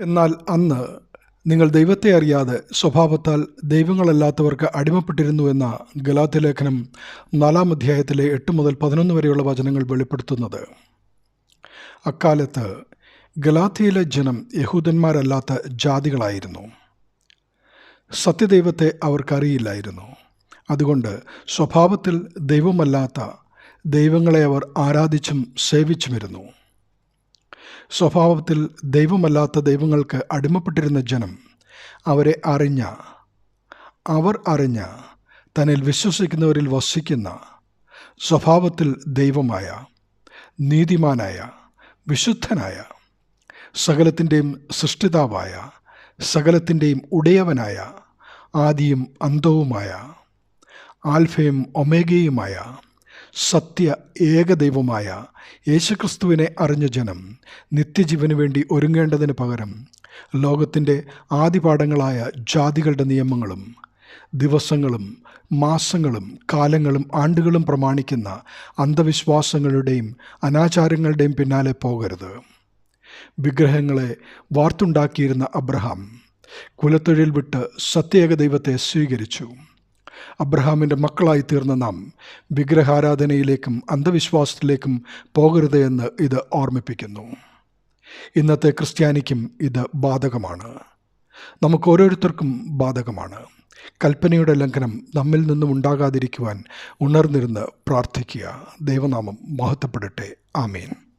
എന്നാൽ അന്ന് നിങ്ങൾ ദൈവത്തെ അറിയാതെ സ്വഭാവത്താൽ ദൈവങ്ങളല്ലാത്തവർക്ക് അടിമപ്പെട്ടിരുന്നു എന്ന ഗലാത്യ ലേഖനം നാലാം അധ്യായത്തിലെ എട്ട് മുതൽ പതിനൊന്ന് വരെയുള്ള വചനങ്ങൾ വെളിപ്പെടുത്തുന്നത്. അക്കാലത്ത് ഗലാത്തിയിലെ ജനം യഹൂദന്മാരല്ലാത്ത ജാതികളായിരുന്നു. സത്യദൈവത്തെ അവർക്കറിയില്ലായിരുന്നു. അതുകൊണ്ട് സ്വഭാവത്തിൽ ദൈവമല്ലാത്ത ദൈവങ്ങളെ അവർ ആരാധിച്ചും സേവിച്ചുമിരുന്നു. സ്വഭാവത്തിൽ ദൈവമല്ലാത്ത ദൈവങ്ങൾക്ക് അടിമപ്പെട്ടിരുന്ന ജനം അവരെ അറിഞ്ഞ അവർ അറിഞ്ഞ തന്നിൽ വിശ്വസിക്കുന്നവരിൽ വസിക്കുന്ന സ്വഭാവത്തിൽ ദൈവമായ നീതിമാനായ വിശുദ്ധനായ സകലത്തിന്റെയും സൃഷ്ടിതാവായ സകലത്തിന്റെയും ഉടയവനായ ആദിയും അന്തവുമായ ആൽഫയും ഒമേഗയുമായ സത്യ ഏകദൈവമായ യേശുക്രിസ്തുവിനെ അറിഞ്ഞ ജനം നിത്യജീവന് വേണ്ടി ഒരുങ്ങേണ്ടതിന് പകരം ലോകത്തിന്റെ ആദിപാഠങ്ങളായ ജാതികളുടെ നിയമങ്ങളും ദിവസങ്ങളും മാസങ്ങളും കാലങ്ങളും ആണ്ടുകളും പ്രമാണിക്കുന്ന അന്ധവിശ്വാസങ്ങളുടെയും അനാചാരങ്ങളുടെയും പിന്നാലെ പോകരുത്. വിഗ്രഹങ്ങളെ വാർത്തുണ്ടാക്കിയിരുന്ന അബ്രഹാം കുലത്തൊഴിൽ വിട്ട് സത്യേക ദൈവത്തെ സ്വീകരിച്ചു. അബ്രഹാമിന്റെ മക്കളായി തീർന്ന നാം വിഗ്രഹാരാധനയിലേക്കും അന്ധവിശ്വാസത്തിലേക്കും പോകരുത് എന്ന് ഇത് ഓർമ്മിപ്പിക്കുന്നു. ഇന്നത്തെ ക്രിസ്ത്യാനിക്കും ഇത് ബാധകമാണ്. നമുക്ക് ഓരോരുത്തർക്കും ബാധകമാണ്. കൽപ്പനയുടെ ലംഘനം നമ്മിൽ നിന്നും ഉണ്ടാകാതിരിക്കുവാൻ ഉണർന്നിരുന്ന് പ്രാർത്ഥിക്കുക. ദൈവനാമം മഹത്വപ്പെടട്ടെ. ആമീൻ.